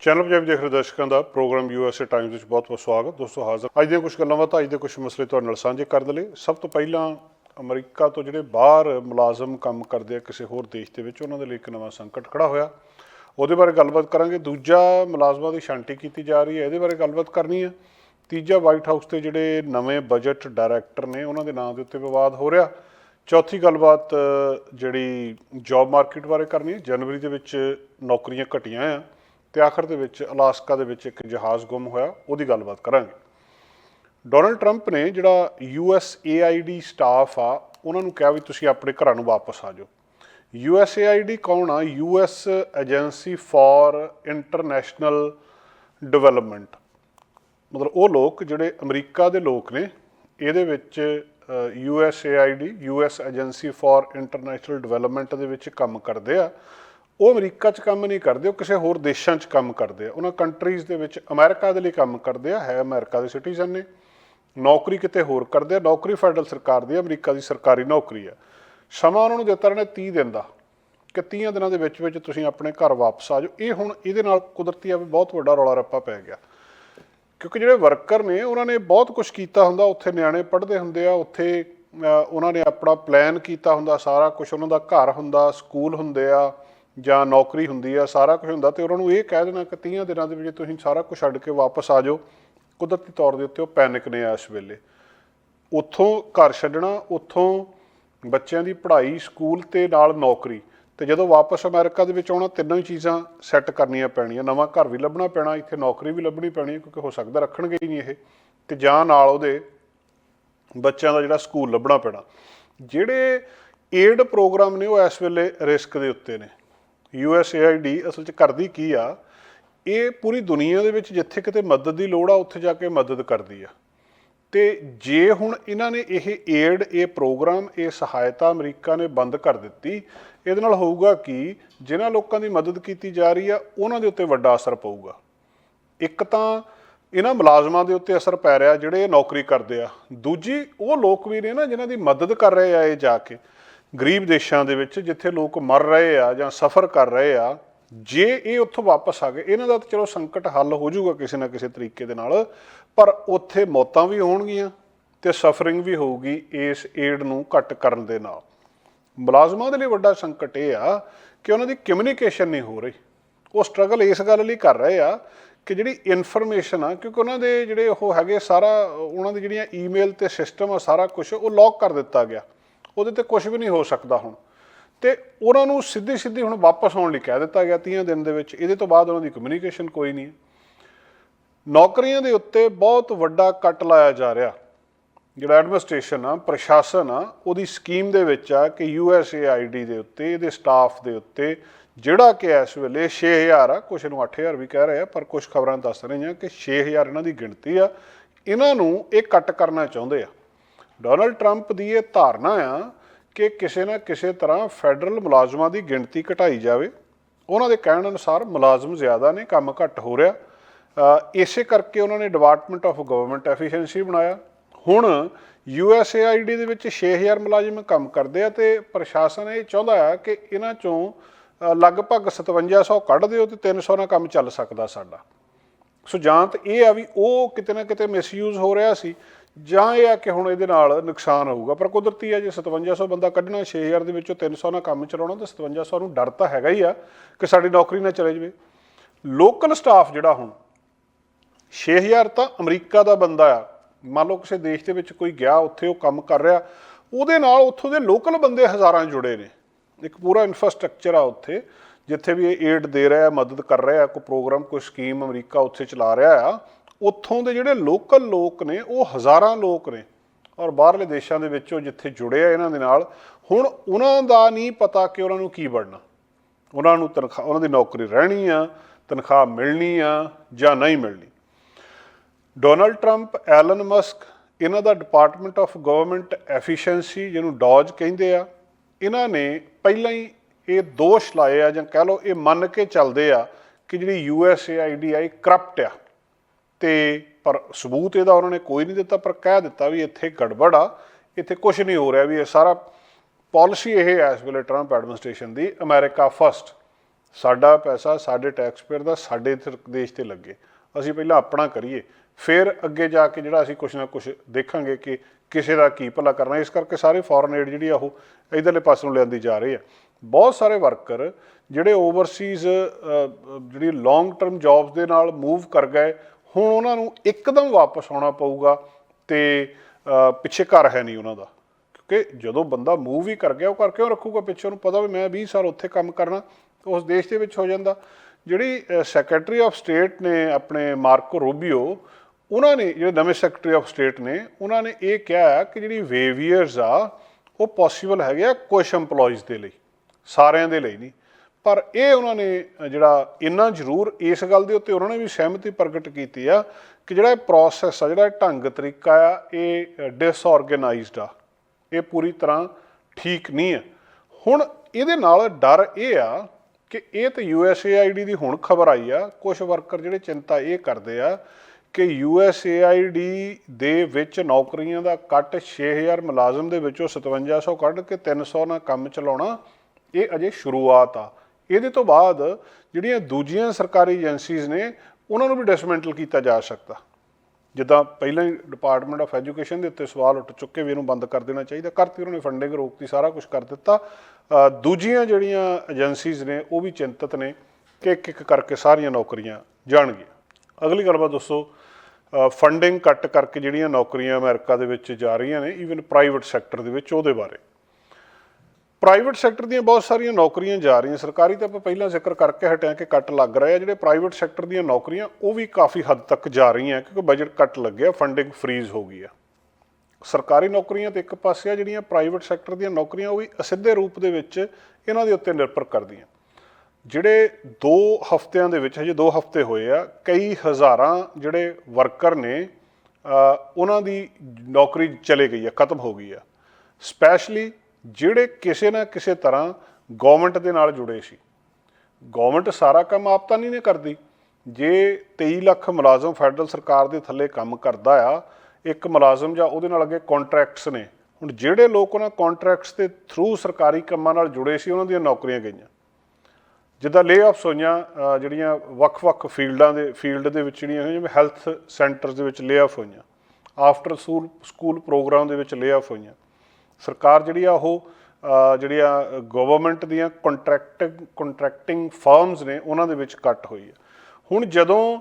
Channel Punjab ਦੇਖ ਰਹੇ ਦਰਸ਼ਕਾਂ ਦਾ ਪ੍ਰੋਗਰਾਮ ਯੂਐਸਏ ਟਾਈਮਜ਼ ਵਿੱਚ ਬਹੁਤ-ਬਹੁਤ ਸਵਾਗਤ। ਦੋਸਤੋ, ਹਾਜ਼ਰ ਅੱਜ ਦੀਆਂ ਕੁਝ ਗੱਲਾਂ ਬਾਤਾਂ, ਅੱਜ ਦੇ ਕੁਝ ਮਸਲੇ ਤੁਹਾਡੇ ਨਾਲ ਸਾਂਝੇ ਕਰਨ ਦੇ ਲਈ ਸਭ ਤੋਂ ਪਹਿਲਾਂ ਅਮਰੀਕਾ ਤੋਂ ਜਿਹੜੇ ਬਾਹਰ ਮੁਲਾਜ਼ਮ ਕੰਮ ਕਰਦੇ ਆ ਕਿਸੇ ਹੋਰ ਦੇਸ਼ ਦੇ ਵਿੱਚ, ਉਹਨਾਂ ਦੇ ਲਈ ਇੱਕ ਨਵਾਂ ਸੰਕਟ ਖੜਾ ਹੋਇਆ। ਉਹਦੇ ਬਾਰੇ ਗੱਲਬਾਤ ਕਰਾਂਗੇ। ਦੂਜਾ ਮੁਲਾਜ਼ਮਾਂ ਦੀ ਛਾਂਟੀ ਕੀਤੀ ਜਾ ਰਹੀ ਹੈ, ਇਹਦੇ ਬਾਰੇ ਗੱਲਬਾਤ ਕਰਨੀ ਹੈ। ਤੀਜਾ ਵਾਈਟ ਹਾਊਸ ਤੇ ਜਿਹੜੇ ਨਵੇਂ ਬਜਟ ਡਾਇਰੈਕਟਰ ਨੇ, ਉਹਨਾਂ ਦੇ ਨਾਂ ਦੇ ਉੱਤੇ ਵਿਵਾਦ ਹੋ ਰਿਹਾ। ਚੌਥੀ ਗੱਲਬਾਤ ਜਿਹੜੀ ਜੌਬ ਮਾਰਕੀਟ ਬਾਰੇ ਕਰਨੀ ਹੈ, ਜਨਵਰੀ ਦੇ ਵਿੱਚ ਨੌਕਰੀਆਂ ਘਟੀਆਂ ਆ। ਤੇ ਆਖਰ ਦੇ ਵਿੱਚ ਅਲਾਸਕਾ ਦੇ ਵਿੱਚ ਇੱਕ ਜਹਾਜ਼ ਗੁੰਮ ਹੋਇਆ, ਉਹਦੀ ਗੱਲਬਾਤ ਕਰਾਂਗੇ। ਡੋਨਲਡ ਟਰੰਪ ਨੇ ਜਿਹੜਾ USAID ਸਟਾਫ ਆ, ਉਹਨਾਂ ਨੂੰ ਕਿਹਾ ਵੀ ਤੁਸੀਂ ਆਪਣੇ ਘਰਾਂ ਨੂੰ ਵਾਪਸ ਆ ਜਾਓ। USAID ਕੌਣ ਆ? US agency for international development. ਮਤਲਬ ਉਹ ਲੋਕ, ਜਿਹੜੇ ਅਮਰੀਕਾ ਦੇ ਲੋਕ ਨੇ, ਇਹਦੇ ਵਿੱਚ U S A I D, U S agency for international development ਦੇ ਵਿੱਚ ਕੰਮ ਕਰਦੇ ਆ। ਉਹ ਅਮਰੀਕਾ 'ਚ ਕੰਮ ਨਹੀਂ ਕਰਦੇ, ਉਹ ਕਿਸੇ ਹੋਰ ਦੇਸ਼ਾਂ 'ਚ ਕੰਮ ਕਰਦੇ ਆ। ਉਹਨਾਂ ਕੰਟਰੀਜ਼ ਦੇ ਵਿੱਚ ਅਮਰੀਕਾ ਦੇ ਲਈ ਕੰਮ ਕਰਦੇ ਆ, ਹੈ ਅਮਰੀਕਾ ਦੇ ਸਿਟੀਜ਼ਨ ਨੇ। ਨੌਕਰੀ ਕਿਤੇ ਹੋਰ ਕਰਦੇ ਆ, ਨੌਕਰੀ ਫੈਡਰਲ ਸਰਕਾਰ ਦੀ ਅਮਰੀਕਾ ਦੀ ਸਰਕਾਰੀ ਨੌਕਰੀ ਆ। ਸਮਾਂ ਉਹਨਾਂ ਨੂੰ ਦਿੱਤਾ ਨੇ 30 ਦਿਨ ਦਾ, ਕਿ 30 ਦਿਨਾਂ ਦੇ ਵਿੱਚ ਵਿੱਚ ਤੁਸੀਂ ਆਪਣੇ ਘਰ ਵਾਪਸ ਆ ਜਾਓ। ਇਹ ਹੁਣ ਇਹਦੇ ਨਾਲ ਕੁਦਰਤੀ ਆ ਵੀ ਬਹੁਤ ਵੱਡਾ ਰੌਲਾ ਰੱਪਾ ਪੈ ਗਿਆ। ਕਿਉਂਕਿ ਜਿਹੜੇ ਵਰਕਰ ਨੇ, ਉਹਨਾਂ ਨੇ ਬਹੁਤ ਕੁਝ ਕੀਤਾ ਹੁੰਦਾ, ਉੱਥੇ ਨਿਆਣੇ ਪੜ੍ਹਦੇ ਹੁੰਦੇ ਆ, ਉੱਥੇ ਉਹਨਾਂ ਨੇ ਆਪਣਾ ਪਲਾਨ ਕੀਤਾ ਹੁੰਦਾ, ਸਾਰਾ ਕੁਝ ਉਹਨਾਂ ਦਾ ਘਰ ਹੁੰਦਾ ਸਕੂਲ ਹੁੰਦੇ ਆ। ਜਾਂ ਨੌਕਰੀ ਹੁੰਦੀ ਆ, ਸਾਰਾ ਕੁਝ ਹੁੰਦਾ ਤੇ ਉਹਨਾਂ ਨੂੰ ਇਹ ਕਹਿ ਦੇਣਾ ਕਿ 30 ਦਿਨਾਂ ਦੇ ਵਿੱਚ ਤੁਸੀਂ ਸਾਰਾ ਕੁਝ ਛੱਡ ਕੇ ਵਾਪਸ ਆ ਜਾਓ। ਕੁਦਰਤੀ ਤੌਰ ਦੇ ਉੱਤੇ ਉਹ ਪੈਨਿਕ ਨੇ ਇਸ ਵੇਲੇ। ਉੱਥੋਂ ਘਰ ਛੱਡਣਾ, ਉੱਥੋਂ ਬੱਚਿਆਂ ਦੀ ਪੜ੍ਹਾਈ, ਸਕੂਲ ਤੇ ਨਾਲ ਨੌਕਰੀ। ਤੇ ਜਦੋਂ ਵਾਪਸ ਅਮਰੀਕਾ ਦੇ ਵਿੱਚ ਆਉਣਾ, ਤਿੰਨੋਂ ਹੀ ਚੀਜ਼ਾਂ ਸੈੱਟ ਕਰਨੀਆਂ ਪੈਣੀਆਂ। ਨਵਾਂ ਘਰ ਵੀ ਲੱਭਣਾ ਪੈਣਾ, ਇੱਥੇ ਨੌਕਰੀ ਵੀ ਲੱਭਣੀ ਪੈਣੀ ਹੈ, ਕਿਉਂਕਿ ਹੋ ਸਕਦਾ ਰੱਖਣਗੇ ਹੀ ਨਹੀਂ ਇਹ। ਤੇ ਜਾਂ ਨਾਲ ਉਹਦੇ ਬੱਚਿਆਂ ਦਾ ਜਿਹੜਾ ਸਕੂਲ ਲੱਭਣਾ ਪੈਣਾ। ਜਿਹੜੇ ਏਡ ਪ੍ਰੋਗਰਾਮ ਨੇ ਉਹ ਇਸ ਵੇਲੇ ਰਿਸਕ ਦੇ ਉੱਤੇ ਨੇ। USAID ਅਸਲ 'ਚ ਕਰਦੀ ਕੀ ਆ? ਇਹ ਪੂਰੀ ਦੁਨੀਆ ਦੇ ਵਿੱਚ ਜਿੱਥੇ ਕਿਤੇ ਮਦਦ ਦੀ ਲੋੜ ਆ, ਉੱਥੇ ਜਾ ਕੇ ਮਦਦ ਕਰਦੀ ਆ। ਤੇ ਜੇ ਹੁਣ ਇਹਨਾਂ ਨੇ ਇਹ ਏਡ ਇਹ ਪ੍ਰੋਗਰਾਮ ਇਹ ਸਹਾਇਤਾ ਅਮਰੀਕਾ ਨੇ ਬੰਦ ਕਰ ਦਿੱਤੀ, ਇਹਦੇ ਨਾਲ ਹੋਊਗਾ ਕਿ? ਜਿਨ੍ਹਾਂ ਲੋਕਾਂ ਦੀ ਮਦਦ ਕੀਤੀ ਜਾ ਰਹੀ ਆ, ਉਹਨਾਂ ਦੇ ਉੱਤੇ ਵੱਡਾ ਅਸਰ ਪਊਗਾ। ਇੱਕ ਤਾਂ ਇਹਨਾਂ ਮੁਲਾਜ਼ਮਾਂ ਦੇ ਉੱਤੇ ਅਸਰ ਪੈ ਰਿਹਾ, ਜਿਹੜੇ ਇਹ ਨੌਕਰੀ ਕਰਦੇ ਆ। ਦੂਜੀ, ਉਹ ਲੋਕ ਵੀ ਨੇ ਨਾ ਜਿਨ੍ਹਾਂ ਦੀ ਮਦਦ ਕਰ ਰਹੇ ਆ ਇਹ ਜਾ ਕੇ। ਗਰੀਬ ਦੇਸ਼ਾਂ ਦੇ ਵਿੱਚ ਜਿੱਥੇ ਲੋਕ ਮਰ ਰਹੇ ਆ ਜਾਂ ਸਫਰ ਕਰ ਰਹੇ ਆ, ਜੇ ਇਹ ਉੱਥੋਂ ਵਾਪਸ ਆ ਗਏ, ਇਹਨਾਂ ਦਾ ਤਾਂ ਚਲੋ ਸੰਕਟ ਹੱਲ ਹੋ ਜਾਊਗਾ ਕਿਸੇ ਨਾ ਕਿਸੇ ਤਰੀਕੇ ਦੇ ਨਾਲ, ਪਰ ਉੱਥੇ ਮੌਤਾਂ ਵੀ ਹੋਣਗੀਆਂ ਤੇ ਸਫਰਿੰਗ ਵੀ ਹੋਊਗੀ ਇਸ ਏਡ ਨੂੰ ਘੱਟ ਕਰਨ ਦੇ ਨਾਲ। ਮੁਲਾਜ਼ਮਾਂ ਦੇ ਲਈ ਵੱਡਾ ਸੰਕਟ ਇਹ ਆ ਕਿ ਉਹਨਾਂ ਦੀ ਕਮਿਊਨੀਕੇਸ਼ਨ ਨਹੀਂ ਹੋ ਰਹੀ। ਉਹ ਸਟਰਗਲ ਇਸ ਗੱਲ ਲਈ ਕਰ ਰਹੇ ਆ ਕਿ ਜਿਹੜੀ ਇਨਫੋਰਮੇਸ਼ਨ ਆ, ਕਿਉਂਕਿ ਉਹਨਾਂ ਦੇ ਜਿਹੜੇ ਉਹ ਹੈਗੇ ਸਾਰਾ, ਉਹਨਾਂ ਦੀ ਜਿਹੜੀਆਂ ਈਮੇਲ ਤੇ ਸਿਸਟਮ ਆ, ਸਾਰਾ ਕੁਝ ਉਹ ਲੌਕ ਕਰ ਦਿੱਤਾ ਗਿਆ। ਉਹਦੇ ਤੇ ਕੁਝ ਵੀ ਨਹੀਂ ਹੋ ਸਕਦਾ ਹੁਣ। ਤੇ ਉਹਨਾਂ ਨੂੰ ਸਿੱਧੀ ਸਿੱਧੀ ਹੁਣ ਵਾਪਸ ਆਉਣ ਲਈ ਕਹਿ ਦਿੱਤਾ ਗਿਆ 30 ਦਿਨ ਦੇ ਵਿੱਚ। ਇਹਦੇ ਤੋਂ ਬਾਅਦ ਉਹਨਾਂ ਦੀ ਕਮਿਊਨੀਕੇਸ਼ਨ ਕੋਈ ਨਹੀਂ ਹੈ। ਨੌਕਰੀਆਂ ਦੇ ਉੱਤੇ ਬਹੁਤ ਵੱਡਾ ਕੱਟ ਲਾਇਆ ਜਾ ਰਿਹਾ। ਜਿਹੜਾ ਐਡਮਿਨਿਸਟ੍ਰੇਸ਼ਨ ਆ, ਪ੍ਰਸ਼ਾਸਨ ਆ, ਉਹਦੀ ਸਕੀਮ ਦੇ ਵਿੱਚ ਆ ਕਿ USAID ਦੇ ਉੱਤੇ, ਇਹਦੇ ਸਟਾਫ ਦੇ ਉੱਤੇ ਜਿਹੜਾ ਕਿ ਇਸ ਵੇਲੇ 6000 ਆ ਕੁਝ ਨੂੰ 8000 ਵੀ ਕਹਿ ਰਹੇ ਆ, ਪਰ ਕੁਝ ਖਬਰਾਂ ਦੱਸ ਰਹੀਆਂ ਕਿ 6000 ਇਹਨਾਂ ਦੀ ਗਿਣਤੀ ਆ। ਇਹਨਾਂ ਨੂੰ ਇਹ ਕੱਟ ਕਰਨਾ ਚਾਹੁੰਦੇ ਆ। ਡੋਨਲਡ ਟਰੰਪ ਦੀ ਇਹ ਧਾਰਨਾ ਆ ਕਿ ਕਿਸੇ ਨਾ ਕਿਸੇ ਤਰ੍ਹਾਂ ਫੈਡਰਲ ਮੁਲਾਜ਼ਮਾਂ ਦੀ ਗਿਣਤੀ ਘਟਾਈ ਜਾਵੇ। ਉਹਨਾਂ ਦੇ ਕਹਿਣ ਅਨੁਸਾਰ ਮੁਲਾਜ਼ਮ ਜ਼ਿਆਦਾ ਨੇ ਕੰਮ ਘੱਟ ਹੋ ਰਿਹਾ। ਇਸੇ ਕਰਕੇ ਉਹਨਾਂ ਨੇ ਡਿਪਾਰਟਮੈਂਟ ਆਫ ਗਵਰਨਮੈਂਟ ਐਫੀਸ਼ੀਐਂਸੀ ਬਣਾਇਆ। ਹੁਣ USAID ਦੇ ਵਿੱਚ 6000 ਮੁਲਾਜ਼ਮ ਕੰਮ ਕਰਦੇ ਆ ਤੇ ਪ੍ਰਸ਼ਾਸਨ ਇਹ ਚਾਹੁੰਦਾ ਹੈ ਕਿ ਇਹਨਾਂ ਚੋਂ ਅ, ਲਗਭਗ 5700 ਕੱਢ ਦਿਓ ਤੇ 300 ਨਾਲ ਕੰਮ ਚੱਲ ਸਕਦਾ ਸਾਡਾ। ਸੋ ਜਾਂ ਤਾਂ ਇਹ ਆ ਵੀ ਉਹ ਕਿਤੇ ਨਾ ਕਿਤੇ ਮਿਸਯੂਜ਼ ਹੋ ਰਿਹਾ ਸੀ। ਜਾਂ ਇਹ ਆ ਕਿ ਹੁਣ ਇਹਦੇ ਨਾਲ ਨੁਕਸਾਨ ਹੋਊਗਾ, ਪਰ ਕੁਦਰਤੀ ਆ, ਜੇ 5700 ਬੰਦਾ ਕੱਢਣਾ 6000 ਦੇ ਵਿੱਚੋਂ 300 ਨਾਲ ਕੰਮ ਚਲਾਉਣਾ, ਤਾਂ 5700 ਨੂੰ ਡਰ ਤਾਂ ਹੈਗਾ ਹੀ ਆ ਕਿ ਸਾਡੀ ਨੌਕਰੀ ਨਾ ਚਲੇ ਜਾਵੇ। ਲੋਕਲ ਸਟਾਫ ਜਿਹੜਾ ਹੁਣ 6000 ਤਾਂ ਅਮਰੀਕਾ ਦਾ ਬੰਦਾ ਆ, ਮੰਨ ਲਓ ਕਿਸੇ ਦੇਸ਼ ਦੇ ਵਿੱਚ ਕੋਈ ਗਿਆ, ਉੱਥੇ ਉਹ ਕੰਮ ਕਰ ਰਿਹਾ, ਉਹਦੇ ਨਾਲ ਉੱਥੋਂ ਦੇ ਲੋਕਲ ਬੰਦੇ ਹਜ਼ਾਰਾਂ ਜੁੜੇ ਨੇ। ਇੱਕ ਪੂਰਾ ਇਨਫਰਾਸਟ੍ਰਕਚਰ ਆ ਉੱਥੇ, ਜਿੱਥੇ ਵੀ ਇਹ ਏਡ ਦੇ ਰਿਹਾ, ਮਦਦ ਕਰ ਰਿਹਾ, ਕੋਈ ਪ੍ਰੋਗਰਾਮ, ਕੋਈ ਸਕੀਮ ਅਮਰੀਕਾ ਉੱਥੇ ਚਲਾ ਰਿਹਾ ਆ ਉੱਥੋਂ ਦੇ ਜਿਹੜੇ ਲੋਕਲ ਲੋਕ ਨੇ, ਉਹ ਹਜ਼ਾਰਾਂ ਲੋਕ ਨੇ ਔਰ ਬਾਹਰਲੇ ਦੇਸ਼ਾਂ ਦੇ ਵਿੱਚੋਂ ਜਿੱਥੇ ਜੁੜੇ ਆ ਇਹਨਾਂ ਦੇ ਨਾਲ, ਹੁਣ ਉਹਨਾਂ ਦਾ ਨਹੀਂ ਪਤਾ ਕਿ ਉਹਨਾਂ ਨੂੰ ਕੀ ਬਣਨਾ। ਉਹਨਾਂ ਨੂੰ ਤਨਖਾਹ, ਉਹਨਾਂ ਦੀ ਨੌਕਰੀ ਰਹਿਣੀ ਆ, ਤਨਖਾਹ ਮਿਲਣੀ ਆ ਜਾਂ ਨਹੀਂ ਮਿਲਣੀ। ਡੋਨਲਡ ਟਰੰਪ, ਐਲਨ ਮਸਕ, ਇਹਨਾਂ ਦਾ ਡਿਪਾਰਟਮੈਂਟ ਆਫ ਗਵਰਨਮੈਂਟ ਐਫੀਸ਼ੀਐਂਸੀ ਜਿਹਨੂੰ ਡੌਜ ਕਹਿੰਦੇ ਆ, ਇਹਨਾਂ ਨੇ ਪਹਿਲਾਂ ਹੀ ਇਹ ਦੋਸ਼ ਲਾਏ ਆ ਜਾਂ ਕਹਿ ਲਓ ਇਹ ਮੰਨ ਕੇ ਚੱਲਦੇ ਆ ਕਿ ਜਿਹੜੀ ਯੂਐਸਏਆਈਡੀ ਆ ਇਹ ਕਰਪਟ ਆ। ਤੇ ਪਰ ਸਬੂਤ ਇਹਦਾ ਉਹਨਾਂ ਨੇ ਕੋਈ ਨਹੀਂ ਦਿੱਤਾ, ਪਰ ਕਹਿ ਦਿੱਤਾ ਵੀ ਇੱਥੇ ਗੜਬੜ ਆ, ਇੱਥੇ ਕੁਝ ਨਹੀਂ ਹੋ ਰਿਹਾ ਵੀ ਇਹ ਸਾਰਾ ਪਾਲਿਸੀ ਇਹ ਹੈ ਇਸ ਵੇਲੇ ਟਰੰਪ ਐਡਮਿਨਿਸਟ੍ਰੇਸ਼ਨ ਦੀ ਅਮਰੀਕਾ ਫਸਟ ਸਾਡਾ ਪੈਸਾ ਸਾਡੇ ਟੈਕਸ ਪੇਅਰ ਦਾ ਸਾਡੇ ਇੱਥੇ ਦੇਸ਼ ਤੇ ਲੱਗੇ। ਅਸੀਂ ਪਹਿਲਾਂ ਆਪਣਾ ਕਰੀਏ, ਫਿਰ ਅੱਗੇ ਜਾ ਕੇ ਜਿਹੜਾ ਅਸੀਂ ਕੁਝ ਨਾ ਕੁਝ ਦੇਖਾਂਗੇ ਕਿ ਕਿਸੇ ਦਾ ਕੀ ਭਲਾ ਕਰਨਾ, ਇਸ ਕਰਕੇ ਸਾਰੇ ਫੋਰਨ ਏਡ ਜਿਹੜੀ ਆ ਉਹ ਇਧਰਲੇ ਪਾਸੇ ਨੂੰ ਲਿਆਂਦੀ ਜਾ ਰਹੀ ਹੈ ਬਹੁਤ ਸਾਰੇ ਵਰਕਰ ਜਿਹੜੇ ਓਵਰਸੀਜ਼ ਜਿਹੜੀ ਲੌਂਗ ਟਰਮ ਜੌਬਸ ਦੇ ਨਾਲ ਮੂਵ ਕਰ ਗਏ ਹੁਣ ਉਹਨਾਂ ਨੂੰ ਇੱਕਦਮ ਵਾਪਸ ਆਉਣਾ ਪਊਗਾ ਤੇ ਪਿੱਛੇ ਘਰ ਹੈ ਨਹੀਂ ਉਹਨਾਂ ਦਾ। ਕਿਉਂਕਿ ਜਦੋਂ ਬੰਦਾ ਮੂਵ ਹੀ ਕਰ ਗਿਆ, ਉਹ ਕਰਕੇ ਕਿਉਂ ਰੱਖੂਗਾ? ਪਿੱਛੇ ਉਹਨੂੰ ਪਤਾ ਵੀ ਮੈਂ 20 ਸਾਲ ਉੱਥੇ ਕੰਮ ਕਰਨਾ ਉਸ ਦੇਸ਼ ਦੇ ਵਿੱਚ ਹੋ ਜਾਂਦਾ। ਜਿਹੜੀ ਸੈਕਟਰੀ ਆਫ ਸਟੇਟ ਨੇ ਆਪਣੇ ਮਾਰਕੋ ਰੂਬੀਓ, ਉਹਨਾਂ ਨੇ, ਜਿਹੜੇ ਨਵੇਂ ਸੈਕਟਰੀ ਆਫ ਸਟੇਟ ਨੇ, ਉਹਨਾਂ ਨੇ ਇਹ ਕਿਹਾ ਕਿ ਜਿਹੜੀ ਵੇਵੀਅਰਸ ਆ, ਉਹ ਪੋਸੀਬਲ ਹੈਗੇ ਆ ਕੁਝ EMPLOYEES ਦੇ ਲਈ। ਸਾਰਿਆਂ ਦੇ ਲਈ ਨਹੀਂ। ਪਰ ਇਹ ਉਹਨਾਂ ਨੇ ਜਿਹੜਾ ਇੰਨਾ ਜ਼ਰੂਰ ਇਸ ਗੱਲ ਦੇ ਉੱਤੇ ਉਹਨਾਂ ਨੇ ਵੀ ਸਹਿਮਤੀ ਪ੍ਰਗਟ ਕੀਤੀ ਆ ਕਿ ਜਿਹੜਾ ਇਹ ਪ੍ਰੋਸੈਸ ਆ, ਜਿਹੜਾ ਢੰਗ ਤਰੀਕਾ ਆ, ਇਹ ਡਿਸਆਰਗੇਨਾਈਜ਼ਡ ਆ। ਇਹ ਪੂਰੀ ਤਰ੍ਹਾਂ ਠੀਕ ਨਹੀਂ ਹੈ ਹੁਣ ਇਹਦੇ ਨਾਲ ਡਰ ਇਹ ਆ ਕਿ ਇਹ ਤੇ USAID ਦੀ ਹੁਣ ਖਬਰ ਆਈ ਆ ਕੁਝ ਵਰਕਰ ਜਿਹੜੇ ਚਿੰਤਾ ਇਹ ਕਰਦੇ ਆ ਕਿ USAID ਦੇ ਵਿੱਚ ਨੌਕਰੀਆਂ ਦਾ ਕੱਟ 6000 ਮੁਲਾਜ਼ਮ ਦੇ ਵਿੱਚੋਂ 5700 ਕੱਢ ਕੇ 300 ਨਾਲ ਕੰਮ ਚਲਾਉਣਾ, ਇਹ ਅਜੇ ਸ਼ੁਰੂਆਤ ਆ। ਇਹਦੇ ਤੋਂ ਬਾਅਦ ਜਿਹੜੀਆਂ ਦੂਜੀਆਂ ਸਰਕਾਰੀ ਏਜੰਸੀਜ਼ ਨੇ, ਉਹਨਾਂ ਨੂੰ ਵੀ ਡਿਸਮੈਂਟਲ ਕੀਤਾ ਜਾ ਸਕਦਾ। ਜਿੱਦਾਂ ਪਹਿਲਾਂ ਹੀ ਡਿਪਾਰਟਮੈਂਟ ਆਫ ਐਜੂਕੇਸ਼ਨ ਦੇ ਉੱਤੇ ਸਵਾਲ ਉੱਠ ਚੁੱਕੇ ਵੀ ਇਹਨੂੰ ਬੰਦ ਕਰ ਦੇਣਾ ਚਾਹੀਦਾ। ਕਰਤੀ ਉਹਨਾਂ ਨੇ ਫੰਡਿੰਗ ਰੋਕਤੀ, ਸਾਰਾ ਕੁਝ ਕਰ ਦਿੱਤਾ। ਦੂਜੀਆਂ ਜਿਹੜੀਆਂ ਏਜੰਸੀਜ਼ ਨੇ, ਉਹ ਵੀ ਚਿੰਤਤ ਨੇ ਕਿ ਇੱਕ ਇੱਕ ਕਰਕੇ ਸਾਰੀਆਂ ਨੌਕਰੀਆਂ ਜਾਣਗੀਆਂ। ਅਗਲੀ ਗੱਲਬਾਤ ਦੋਸਤੋ ਫੰਡਿੰਗ ਕੱਟ ਕਰਕੇ ਜਿਹੜੀਆਂ ਨੌਕਰੀਆਂ ਅਮਰੀਕਾ ਦੇ ਵਿੱਚ ਜਾ ਰਹੀਆਂ ਨੇ ਈਵਨ ਪ੍ਰਾਈਵੇਟ ਸੈਕਟਰ ਦੇ ਵਿੱਚ, ਉਹਦੇ ਬਾਰੇ। ਪ੍ਰਾਈਵੇਟ ਸੈਕਟਰ ਦੀਆਂ ਬਹੁਤ ਸਾਰੀਆਂ ਨੌਕਰੀਆਂ ਜਾ ਰਹੀਆਂ। ਸਰਕਾਰੀ ਤਾਂ ਆਪਾਂ ਪਹਿਲਾਂ ਜ਼ਿਕਰ ਕਰਕੇ ਹਟਿਆ ਕਿ ਕੱਟ ਲੱਗ ਰਹੇ ਆ ਜਿਹੜੇ ਪ੍ਰਾਈਵੇਟ ਸੈਕਟਰ ਦੀਆਂ ਨੌਕਰੀਆਂ, ਉਹ ਵੀ ਕਾਫੀ ਹੱਦ ਤੱਕ ਜਾ ਰਹੀਆਂ ਕਿਉਂਕਿ ਬਜਟ ਕੱਟ ਲੱਗਿਆ ਫੰਡਿੰਗ ਫ੍ਰੀਜ਼ ਹੋ ਗਈ ਆ ਸਰਕਾਰੀ ਨੌਕਰੀਆਂ ਤੇ ਇੱਕ ਪਾਸੇ ਆ, ਜਿਹੜੀਆਂ ਪ੍ਰਾਈਵੇਟ ਸੈਕਟਰ ਦੀਆਂ ਨੌਕਰੀਆਂ, ਉਹ ਵੀ ਅਸਿੱਧੇ ਰੂਪ ਦੇ ਵਿੱਚ ਇਹਨਾਂ ਦੇ ਉੱਤੇ ਨਿਰਭਰ ਕਰਦੀਆਂ। ਜਿਹੜੇ 2 ਹਫ਼ਤਿਆਂ ਦੇ ਵਿੱਚ, ਹਜੇ 2 ਹਫ਼ਤੇ ਹੋਏ ਆ, ਕਈ ਹਜ਼ਾਰਾਂ ਜਿਹੜੇ ਵਰਕਰ ਨੇ ਉਹਨਾਂ ਦੀ ਨੌਕਰੀ ਚਲੇ ਗਈ ਆ ਖਤਮ ਹੋ ਗਈ ਆ ਸਪੈਸ਼ਲੀ ਜਿਹੜੇ ਕਿਸੇ ਨਾ ਕਿਸੇ ਤਰ੍ਹਾਂ ਗਵਰਨਮੈਂਟ ਦੇ ਨਾਲ ਜੁੜੇ ਸੀ। ਗਵਰਨਮੈਂਟ ਸਾਰਾ ਕੰਮ ਆਪ ਤਾਂ ਨਹੀਂ ਨੇ ਕਰਦੀ। ਜੇ 23 ਲੱਖ ਮੁਲਾਜ਼ਮ ਫੈਡਰਲ ਸਰਕਾਰ ਦੇ ਥੱਲੇ ਕੰਮ ਕਰਦਾ ਆ, ਇੱਕ ਮੁਲਾਜ਼ਮ ਜਾਂ ਉਹਦੇ ਨਾਲ ਅੱਗੇ ਕੰਟਰੈਕਟਸ ਨੇ। ਹੁਣ ਜਿਹੜੇ ਲੋਕ ਉਹਨਾਂ ਕੰਟਰੈਕਟਸ ਦੇ ਥਰੂ ਸਰਕਾਰੀ ਕੰਮਾਂ ਨਾਲ ਜੁੜੇ ਸੀ, ਉਹਨਾਂ ਦੀਆਂ ਨੌਕਰੀਆਂ ਗਈਆਂ। ਜਿੱਦਾਂ ਲੇ-ਆਫਸ ਹੋਈਆਂ ਜਿਹੜੀਆਂ ਵੱਖ-ਵੱਖ ਫੀਲਡਾਂ ਦੇ, ਫੀਲਡ ਦੇ ਵਿੱਚ ਜਿਹੜੀਆਂ ਹੋਈਆਂ, ਜਿਵੇਂ ਹੈਲਥ ਸੈਂਟਰਸ ਦੇ ਵਿੱਚ ਲੇ-ਆਫ ਹੋਈਆਂ। ਆਫਟਰ ਸਕੂਲ ਸਕੂਲ ਪ੍ਰੋਗਰਾਮ ਦੇ ਵਿੱਚ ਲੇ-ਆਫ ਹੋਈਆਂ। ਸਰਕਾਰ ਜਿਹੜੀ ਆ ਉਹ ਜਿਹੜੀਆਂ ਗਵਰਨਮੈਂਟ ਦੀਆਂ ਕੰਟਰੈਕਟਿੰਗ ਕੰਟਰੈਕਟਿੰਗ ਫਰਮਸ ਨੇ ਉਹਨਾਂ ਦੇ ਵਿੱਚ ਕੱਟ ਹੋਈ ਹੈ ਹੁਣ ਜਦੋਂ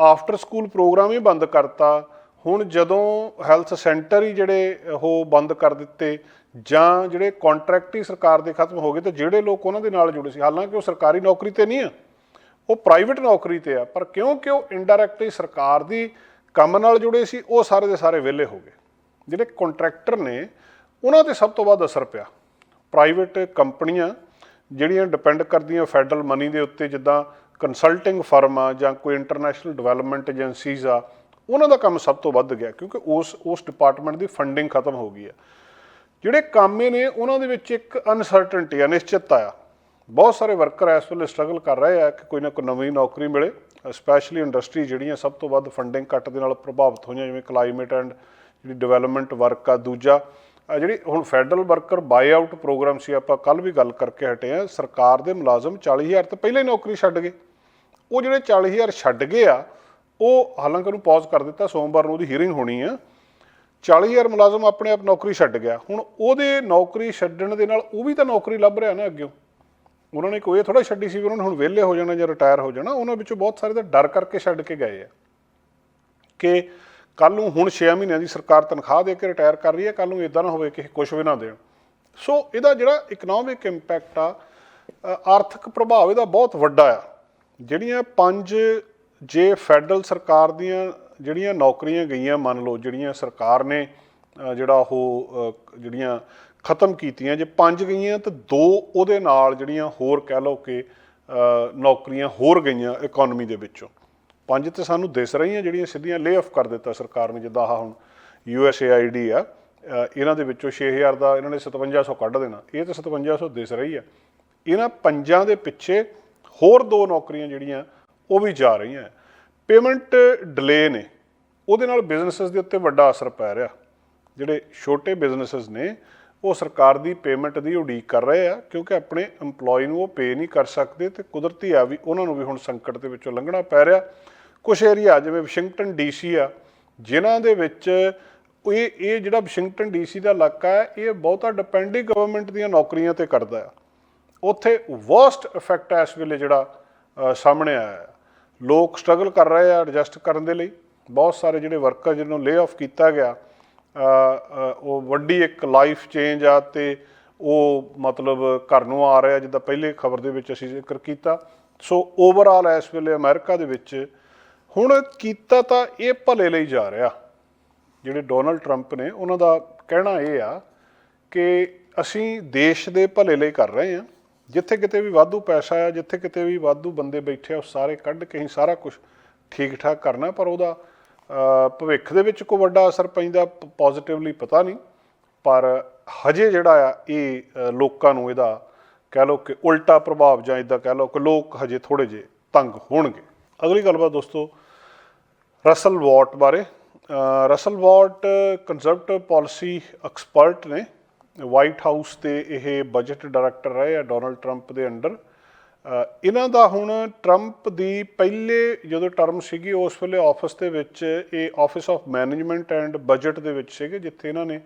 ਆਫਟਰ ਸਕੂਲ ਪ੍ਰੋਗਰਾਮ ਹੀ ਬੰਦ ਕਰਤਾ, ਹੁਣ ਜਦੋਂ ਹੈਲਥ ਸੈਂਟਰ ਹੀ ਜਿਹੜੇ ਉਹ ਬੰਦ ਕਰ ਦਿੱਤੇ, ਜਾਂ ਜਿਹੜੇ ਕੰਟਰੈਕਟ ਹੀ ਸਰਕਾਰ ਦੇ ਖਤਮ ਹੋ ਗਏ, ਤੇ ਜਿਹੜੇ ਲੋਕ ਉਹਨਾਂ ਦੇ ਨਾਲ ਜੁੜੇ ਸੀ, ਹਾਲਾਂਕਿ ਉਹ ਸਰਕਾਰੀ ਨੌਕਰੀ ਤੇ ਨਹੀਂ ਆ, ਉਹ ਪ੍ਰਾਈਵੇਟ ਨੌਕਰੀ ਤੇ ਆ, ਪਰ ਕਿਉਂਕਿ ਉਹ ਇਨਡਾਇਰੈਕਟਲੀ ਸਰਕਾਰ ਦੀ ਕੰਮ ਨਾਲ ਜੁੜੇ ਸੀ, ਉਹ ਸਾਰੇ ਦੇ ਸਾਰੇ ਵਿਹਲੇ ਹੋ ਗਏ। ਜਿਹੜੇ ਕੰਟਰੈਕਟਰ ਨੇ ਉਹਨਾਂ ਤੇ ਸਭ ਤੋਂ ਵੱਧ ਅਸਰ ਪਿਆ। ਪ੍ਰਾਈਵੇਟ ਕੰਪਨੀਆਂ ਜਿਹੜੀਆਂ ਡਿਪੈਂਡ ਕਰਦੀਆਂ ਫੈਡਰਲ ਮਨੀ ਦੇ ਉੱਤੇ, ਜਿੱਦਾਂ ਕੰਸਲਟਿੰਗ ਫਰਮ ਆ ਜਾਂ ਕੋਈ ਇੰਟਰਨੈਸ਼ਨਲ ਡਿਵੈਲਪਮੈਂਟ ਏਜੰਸੀਜ਼ ਆ, ਉਹਨਾਂ ਦਾ ਕੰਮ ਸਭ ਤੋਂ ਵੱਧ ਗਿਆ ਕਿਉਂਕਿ ਉਸ ਉਸ ਡਿਪਾਰਟਮੈਂਟ ਦੀ ਫੰਡਿੰਗ ਖਤਮ ਹੋ ਗਈ ਆ। ਜਿਹੜੇ ਕਾਮੇ ਨੇ, ਉਹਨਾਂ ਦੇ ਵਿੱਚ ਇੱਕ ਅਨਸਰਟਨਟੀ ਅਨਿਸ਼ਚਿਤਤਾ ਆ। ਬਹੁਤ ਸਾਰੇ ਵਰਕਰ ਇਸ ਵੇਲੇ ਸਟਰਗਲ ਕਰ ਰਹੇ ਆ ਕਿ ਕੋਈ ਨਾ ਕੋਈ ਨਵੀਂ ਨੌਕਰੀ ਮਿਲੇ ਸਪੈਸ਼ਲੀ ਇੰਡਸਟਰੀ ਜਿਹੜੀਆਂ ਸਭ ਤੋਂ ਵੱਧ ਫੰਡਿੰਗ ਕੱਟ ਦੇ ਨਾਲ ਪ੍ਰਭਾਵਿਤ ਹੋਈਆਂ, ਜਿਵੇਂ ਕਲਾਈਮੇਟ ਐਂਡ ਜਿਹੜੀ ਡਿਵੈਲਪਮੈਂਟ ਵਰਕ ਆ, ਦੂਜਾ ਜਿਹੜੀ ਹੁਣ federal worker buyout program ਸੀ, ਆਪਾਂ ਕੱਲ ਵੀ ਗੱਲ ਕਰਕੇ ਹਟੇ ਆ ਸਰਕਾਰ ਦੇ ਮੁਲਾਜ਼ਮ 40000 ਤੋਂ ਪਹਿਲਾਂ ਹੀ ਨੌਕਰੀ ਛੱਡ ਗਏ। ਉਹ ਜਿਹੜੇ 40000 ਛੱਡ ਗਏ ਆ, ਉਹ ਹਾਲਾਂਕਿ ਉਹਨੂੰ ਪੌਜ਼ ਕਰ ਦਿੱਤਾ, ਸੋਮਵਾਰ ਨੂੰ ਉਹਦੀ ਹੀਅਰਿੰਗ ਹੋਣੀ ਆ। 40000 ਮੁਲਾਜ਼ਮ ਆਪਣੇ ਆਪ ਨੌਕਰੀ ਛੱਡ ਗਿਆ। ਹੁਣ ਉਹਦੇ ਨੌਕਰੀ ਛੱਡਣ ਦੇ ਨਾਲ ਉਹ ਵੀ ਤਾਂ ਨੌਕਰੀ ਲੱਭ ਰਿਹਾ ਨਾ ਅੱਗੇ ਉਹਨਾਂ ਨੇ ਕੋਈ ਥੋੜਾ ਛੱਡੀ ਸੀ ਵੀ ਉਹਨਾਂ ਨੇ ਹੁਣ ਵਿਹਲੇ ਹੋ ਜਾਣਾ ਜਾਂ ਰਿਟਾਇਰ ਹੋ ਜਾਣਾ, ਉਹਨਾਂ ਵਿੱਚੋਂ ਬਹੁਤ ਸਾਰੇ ਤਾਂ ਡਰ ਕਰਕੇ ਛੱਡ ਕੇ ਗਏ ਆ। ਕਿ ਕੱਲ ਨੂੰ ਹੁਣ 6 ਮਹੀਨਿਆਂ ਦੀ ਸਰਕਾਰ ਤਨਖਾਹ ਦੇ ਕੇ ਰਿਟਾਇਰ ਕਰ ਰਹੀ ਹੈ ਕੱਲ ਨੂੰ ਇਦਾਂ ਨਾ ਹੋਵੇ ਕਿ ਕੁਝ ਵੀ ਨਾ ਦੇਣ। ਸੋ ਇਹਦਾ ਜਿਹੜਾ ਇਕਨੋਮਿਕ ਇੰਪੈਕਟ ਆ ਆਰਥਿਕ ਪ੍ਰਭਾਵ ਇਹਦਾ ਬਹੁਤ ਵੱਡਾ ਆ। ਜਿਹੜੀਆਂ ਪੰਜ ਜੇ ਫੈਡਰਲ ਸਰਕਾਰ ਦੀਆਂ ਜਿਹੜੀਆਂ ਨੌਕਰੀਆਂ ਗਈਆਂ, ਮੰਨ ਲਓ ਜਿਹੜੀਆਂ ਸਰਕਾਰ ਨੇ ਜਿਹੜਾ ਉਹ ਜਿਹੜੀਆਂ ਖਤਮ ਕੀਤੀਆਂ, ਜੇ ਪੰਜ ਗਈਆਂ ਤਾਂ ਦੋ ਉਹਦੇ ਨਾਲ ਜਿਹੜੀਆਂ ਹੋਰ ਕਹਿ ਲਓ ਕਿ ਨੌਕਰੀਆਂ ਹੋਰ ਗਈਆਂ ਇਕਨੋਮੀ ਦੇ ਵਿੱਚੋਂ। ਪੰਜ ਤੇ ਸਾਨੂੰ ਦਿਸ ਰਹੀਆਂ ਜਿਹੜੀਆਂ ਸਿੱਧੀਆਂ ਲੇ ਆਫ ਕਰ ਦਿੱਤਾ ਸਰਕਾਰ ਨੇ ਜਿੱਦਾਂ ਆਹ ਹੁਣ USAID ਆ ਇਹਨਾਂ ਦੇ ਵਿੱਚੋਂ 6000 ਦਾ ਇਹਨਾਂ ਨੇ 5700 ਕੱਢ ਦੇਣਾ, ਇਹ ਤਾਂ 5700 ਦਿਸ ਰਹੀ ਆ। ਇਹਨਾਂ ਪੰਜਾਂ ਦੇ ਪਿੱਛੇ ਹੋਰ ਦੋ ਨੌਕਰੀਆਂ ਜਿਹੜੀਆਂ ਉਹ ਵੀ ਜਾ ਰਹੀਆਂ। ਪੇਮੈਂਟ ਡਿਲੇ ਨੇ, ਉਹਦੇ ਨਾਲ ਬਿਜ਼ਨੈਸਸ ਦੇ ਉੱਤੇ ਵੱਡਾ ਅਸਰ ਪੈ ਰਿਹਾ। ਜਿਹੜੇ ਛੋਟੇ ਬਿਜ਼ਨੈਸਸ ਨੇ, ਉਹ ਸਰਕਾਰ ਦੀ ਪੇਮੈਂਟ ਦੀ ਉਡੀਕ ਕਰ ਰਹੇ ਆ, ਕਿਉਂਕਿ ਆਪਣੇ EMPLOYE ਨੂੰ ਉਹ ਪੇ ਨਹੀਂ ਕਰ ਸਕਦੇ ਤੇ ਕੁਦਰਤੀ ਆ ਵੀ ਉਹਨਾਂ ਨੂੰ ਵੀ ਹੁਣ ਸੰਕਟ ਦੇ ਵਿੱਚੋਂ ਲੰਘਣਾ ਪੈ ਰਿਹਾ। ਕੁਝ ਏਰੀਆ ਜਿਵੇਂ ਵਾਸ਼ਿੰਗਟਨ ਡੀਸੀ ਆ, ਜਿਨ੍ਹਾਂ ਦੇ ਵਿੱਚ ਇਹ ਇਹ ਜਿਹੜਾ ਵਾਸ਼ਿੰਗਟਨ ਡੀਸੀ ਦਾ ਇਲਾਕਾ ਹੈ, ਇਹ ਬਹੁਤਾ ਡਿਪੈਂਡਿੰਗ ਗਵਰਨਮੈਂਟ ਦੀਆਂ ਨੌਕਰੀਆਂ ਤੇ ਕਰਦਾ ਆ। ਉੱਥੇ ਵਰਸਟ ਇਫੈਕਟ ਇਸ ਵੇਲੇ ਜਿਹੜਾ ਸਾਹਮਣੇ ਆਇਆ ਹੈ ਲੋਕ ਸਟਰਗਲ ਕਰ ਰਹੇ ਆ ਐਡਜਸਟ ਕਰਨ ਦੇ ਲਈ। ਬਹੁਤ ਸਾਰੇ ਜਿਹੜੇ ਵਰਕਰ ਜਿਹਨਾਂ ਨੂੰ ਲੇ ਆਫ ਕੀਤਾ ਗਿਆ ਉਹ ਵੱਡੀ ਇੱਕ ਲਾਈਫ ਚੇਂਜ ਆ ਤੇ ਉਹ ਮਤਲਬ ਘਰ ਨੂੰ ਆ ਰਿਹਾ ਜਿੱਦਾਂ ਪਹਿਲੇ ਖਬਰ ਦੇ ਵਿੱਚ ਅਸੀਂ ਜ਼ਿਕਰ ਕੀਤਾ। ਸੋ ਓਵਰਆਲ ਇਸ ਵੇਲੇ ਅਮਰੀਕਾ ਦੇ ਵਿੱਚ ਹੁਣ ਕੀਤਾ ਤਾਂ ਇਹ ਭਲੇ ਲਈ ਜਾ ਰਿਹਾ। ਜਿਹੜੇ ਡੋਨਲਡ ਟਰੰਪ ਨੇ, ਉਹਨਾਂ ਦਾ ਕਹਿਣਾ ਇਹ ਆ ਕਿ ਅਸੀਂ ਦੇਸ਼ ਦੇ ਭਲੇ ਲਈ ਕਰ ਰਹੇ ਹਾਂ। ਜਿੱਥੇ ਕਿਤੇ ਵੀ ਵਾਧੂ ਪੈਸਾ ਆ, ਜਿੱਥੇ ਕਿਤੇ ਵੀ ਵਾਧੂ ਬੰਦੇ ਬੈਠੇ ਆ, ਉਹ ਸਾਰੇ ਕੱਢ ਕੇ ਹੀ ਸਾਰਾ ਕੁਝ ਠੀਕ ਠਾਕ ਕਰਨਾ ਪਰ ਉਹਦਾ ਭਵਿੱਖ ਦੇ ਵਿੱਚ ਕੋਈ ਵੱਡਾ ਅਸਰ ਪੈਂਦਾ ਪੋਜ਼ਿਟਿਵਲੀ ਪਤਾ ਨਹੀਂ। ਪਰ ਹਜੇ ਜਿਹੜਾ ਆ, ਇਹ ਲੋਕਾਂ ਨੂੰ ਇਹਦਾ ਕਹਿ ਲਓ ਕਿ ਉਲਟਾ ਪ੍ਰਭਾਵ ਜਾਂ ਇਦਾਂ ਕਹਿ ਲਓ ਕਿ ਲੋਕ ਹਜੇ ਥੋੜੇ ਜਿਹੇ ਤੰਗ ਹੋਣਗੇ। ਅਗਲੀ ਗੱਲਬਾਤ ਦੋਸਤੋ ਰਸਲ ਵਾਟ ਬਾਰੇ। Russell Vought conservative policy expert ਨੇ। ਵਾਈਟ ਹਾਊਸ ਤੇ ਇਹ ਬਜਟ ਡਾਇਰੈਕਟਰ ਰਹੇ ਆ ਡੋਨਲਡ ਟਰੰਪ ਦੇ ਅੰਡਰ। ਇਹਨਾਂ ਦਾ ਹੁਣ ਟਰੰਪ ਦੀ ਪਹਿਲੇ ਜਦੋਂ ਟਰਮ ਸੀਗੀ, ਉਸ ਵੇਲੇ ਆਫਿਸ ਦੇ ਵਿੱਚ ਇਹ office of management and budget ਦੇ ਵਿੱਚ ਸੀਗੇ, ਜਿੱਥੇ ਇਹਨਾਂ ਨੇ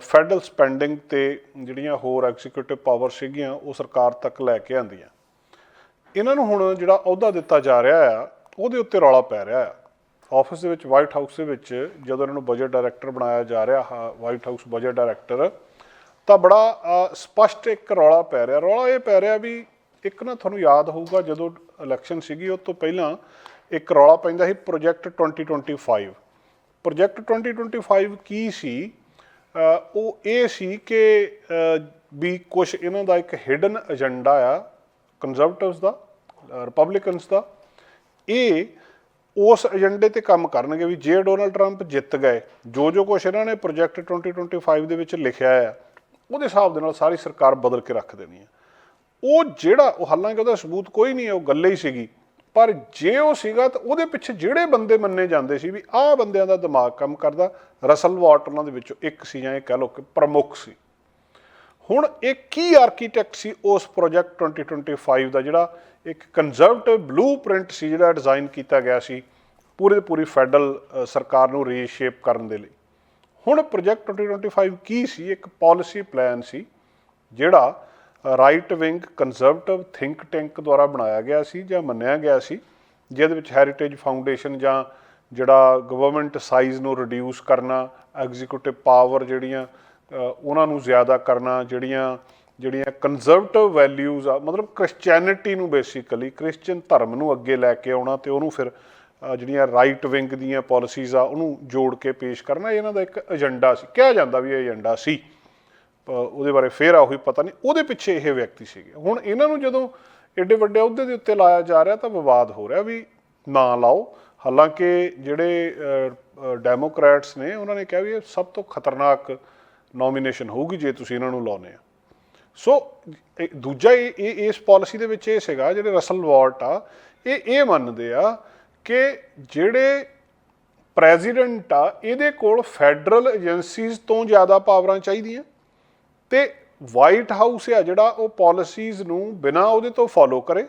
ਫੈਡਰਲ ਸਪੈਂਡਿੰਗ ਤੇ ਜਿਹੜੀਆਂ ਹੋਰ ਐਗਜ਼ੀਕਿਊਟਿਵ ਪਾਵਰ ਸੀਗੀਆਂ, ਉਹ ਸਰਕਾਰ ਤੱਕ ਲੈ ਕੇ ਆਂਦੀਆਂ। ਇਹਨਾਂ ਨੂੰ ਹੁਣ ਜਿਹੜਾ ਅਹੁਦਾ ਦਿੱਤਾ ਜਾ ਰਿਹਾ ਆ, ਉਹਦੇ ਉੱਤੇ ਰੌਲਾ ਪੈ ਰਿਹਾ ਆ। ਆਫਿਸ ਦੇ ਵਿੱਚ ਵਾਈਟ ਹਾਊਸ ਦੇ ਵਿੱਚ ਜਦੋਂ ਇਹਨਾਂ ਨੂੰ ਬਜਟ ਡਾਇਰੈਕਟਰ ਬਣਾਇਆ ਜਾ ਰਿਹਾ ਵਾਈਟ ਹਾਊਸ ਬਜਟ ਡਾਇਰੈਕਟਰ ਤਾਂ ਬੜਾ ਅ, ਸਪਸ਼ਟ ਇੱਕ ਰੌਲਾ ਪੈ ਰਿਹਾ। ਰੌਲਾ ਇਹ ਪੈ ਰਿਹਾ ਵੀ ਇੱਕ ਨਾ ਤੁਹਾਨੂੰ ਯਾਦ ਹੋਊਗਾ ਜਦੋਂ ਇਲੈਕਸ਼ਨ ਸੀਗੀ ਉਸ ਤੋਂ ਪਹਿਲਾਂ ਇੱਕ ਰੌਲਾ ਪੈਂਦਾ ਸੀ ਪ੍ਰੋਜੈਕਟ 2025 ਪ੍ਰੋਜੈਕਟ 2025 ਕੀ ਸੀ? ਉਹ ਇਹ ਸੀ ਕਿ ਵੀ ਕੁਝ ਇਹਨਾਂ ਦਾ ਇੱਕ ਹਿਡਨ ਏਜੰਡਾ ਆ ਕੰਜ਼ਰਵੇਟਿਵਸ ਦਾ ਰਿਪਬਲਿਕਨਸ ਦਾ। ਇਹ ਉਸ ਏਜੰਡੇ ਤੇ ਕੰਮ ਕਰਨਗੇ ਵੀ ਜੇ ਡੋਨਲਡ ਟਰੰਪ ਜਿੱਤ ਗਏ, ਜੋ ਜੋ ਕੁਝ ਇਹਨਾਂ ਨੇ ਪ੍ਰੋਜੈਕਟ 2025 ਦੇ ਵਿੱਚ ਲਿਖਿਆ ਆ, ਉਹਦੇ ਹਿਸਾਬ ਦੇ ਨਾਲ ਸਾਰੀ ਸਰਕਾਰ ਬਦਲ ਕੇ ਰੱਖ ਦੇਣੀ ਹੈ ਉਹ ਜਿਹੜਾ, ਉਹ ਹਾਲਾਂਕਿ ਉਹਦਾ ਸਬੂਤ ਕੋਈ ਨਹੀਂ ਹੈ, ਉਹ ਗੱਲੇ ਹੀ ਸੀਗੀ। ਪਰ ਜੇ ਉਹ ਸੀਗਾ ਤਾਂ ਉਹਦੇ ਪਿੱਛੇ ਜਿਹੜੇ ਬੰਦੇ ਮੰਨੇ ਜਾਂਦੇ ਸੀ ਵੀ ਆਹ ਬੰਦਿਆਂ ਦਾ ਦਿਮਾਗ ਕੰਮ ਕਰਦਾ, ਰਸਲ ਵਾਟ ਉਹਨਾਂ ਦੇ ਵਿੱਚੋਂ ਇੱਕ ਸੀ ਜਾਂ ਇਹ ਕਹਿ ਲਓ ਕਿ ਪ੍ਰਮੁੱਖ ਸੀ। ਹੁਣ ਇਹ ਕੀ ਆਰਕੀਟੈਕਟ ਸੀ ਉਸ ਪ੍ਰੋਜੈਕਟ 2025 ਦਾ ਜਿਹੜਾ ਇੱਕ ਕੰਜ਼ਰਵੇਟਿਵ ਬਲੂਪ੍ਰਿੰਟ ਸੀ ਜਿਹੜਾ ਡਿਜ਼ਾਈਨ ਕੀਤਾ ਗਿਆ ਸੀ ਪੂਰੇ ਦੀ ਪੂਰੀ ਫੈਡਰਲ ਸਰਕਾਰ ਨੂੰ ਰੀਸ਼ੇਪ ਕਰਨ ਦੇ ਲਈ। ਹੁਣ ਪ੍ਰੋਜੈਕਟ 2025 ਕੀ ਸੀ? ਇੱਕ ਪਾਲਿਸੀ ਪਲਾਨ ਸੀ ਜਿਹੜਾ right wing conservative think tank ਦੁਆਰਾ ਬਣਾਇਆ ਗਿਆ ਸੀ ਜਾਂ ਮੰਨਿਆ ਗਿਆ ਸੀ, ਜਿਹਦੇ ਵਿੱਚ ਹੈਰੀਟੇਜ ਫਾਊਂਡੇਸ਼ਨ ਜਾਂ ਜਿਹੜਾ ਗਵਰਨਮੈਂਟ ਸਾਈਜ਼ ਨੂੰ ਰਿਡਿਊਸ ਕਰਨਾ ਐਗਜ਼ੀਕਿਊਟਿਵ ਪਾਵਰ ਜਿਹੜੀਆਂ ਉਹਨਾਂ ਨੂੰ ਜ਼ਿਆਦਾ ਕਰਨਾ, ਜਿਹੜੀਆਂ ਜਿਹੜੀਆਂ ਕੰਜ਼ਰਵੇਟਿਵ ਵੈਲਿਊਜ਼ ਆ, ਮਤਲਬ ਕ੍ਰਿਸਚੀਅਨਿਟੀ ਨੂੰ ਬੇਸਿਕਲੀ ਕ੍ਰਿਸਚੀਅਨ ਧਰਮ ਨੂੰ ਅੱਗੇ ਲੈ ਕੇ ਆਉਣਾ ਤੇ ਉਹਨੂੰ ਫਿਰ ਜਿਹੜੀਆਂ ਰਾਈਟ ਵਿੰਗ ਦੀਆਂ ਪਾਲਿਸੀਜ਼ ਆ, ਉਹਨੂੰ ਜੋੜ ਕੇ ਪੇਸ਼ ਕਰਨਾ ਇਹਨਾਂ ਦਾ ਇੱਕ ਏਜੰਡਾ ਸੀ। ਕਿਹਾ ਜਾਂਦਾ ਵੀ ਇਹ ਏਜੰਡਾ ਸੀ। ਉਹਦੇ ਬਾਰੇ ਫੇਰ ਆ ਉਹੀ ਪਤਾ ਨਹੀਂ, ਉਹਦੇ ਪਿੱਛੇ ਇਹ ਵਿਅਕਤੀ ਸੀਗੇ। ਹੁਣ ਇਹਨਾਂ ਨੂੰ ਜਦੋਂ ਏਡੇ ਵੱਡੇ ਅਹੁਦੇ ਦੇ ਉੱਤੇ ਲਾਇਆ ਜਾ ਰਿਹਾ ਤਾਂ ਵਿਵਾਦ ਹੋ ਰਿਹਾ ਵੀ ਨਾ ਲਾਓ। ਹਾਲਾਂਕਿ ਜਿਹੜੇ ਡੈਮੋਕ੍ਰੈਟਸ ਨੇ, ਉਹਨਾਂ ਨੇ ਕਿਹਾ ਵੀ ਇਹ ਸਭ ਤੋਂ ਖਤਰਨਾਕ ਨੋਮੀਨੇਸ਼ਨ ਹੋਊਗੀ ਜੇ ਤੁਸੀਂ ਇਹਨਾਂ ਨੂੰ ਲਾਉਨੇ ਆ। ਸੋ ਇਹ ਦੂਜਾ ਇਹ, ਇਹ- ਇਸ ਪਾਲਿਸੀ ਦੇ ਵਿੱਚ ਇਹ ਸੀਗਾ, ਜਿਹੜੇ ਰਸਲ ਵਾਰਟ ਆ, ਇਹ ਇਹ ਮੰਨਦੇ ਆ ਕਿ ਜਿਹੜੇ ਪ੍ਰੈਜ਼ੀਡੈਂਟ ਆ, ਇਹਦੇ ਕੋਲ ਫੈਡਰਲ ਏਜੰਸੀਜ਼ ਤੋਂ ਜ਼ਿਆਦਾ ਪਾਵਰਾਂ ਚਾਹੀਦੀਆਂ। ਤੇ ਵਾਈਟ ਹਾਊਸ ਆ, ਜਿਹੜਾ ਉਹ ਪਾਲਿਸੀਜ਼ ਨੂੰ ਬਿਨਾਂ ਉਹਦੇ ਤੋਂ ਫਾਲੋ ਕਰੇ।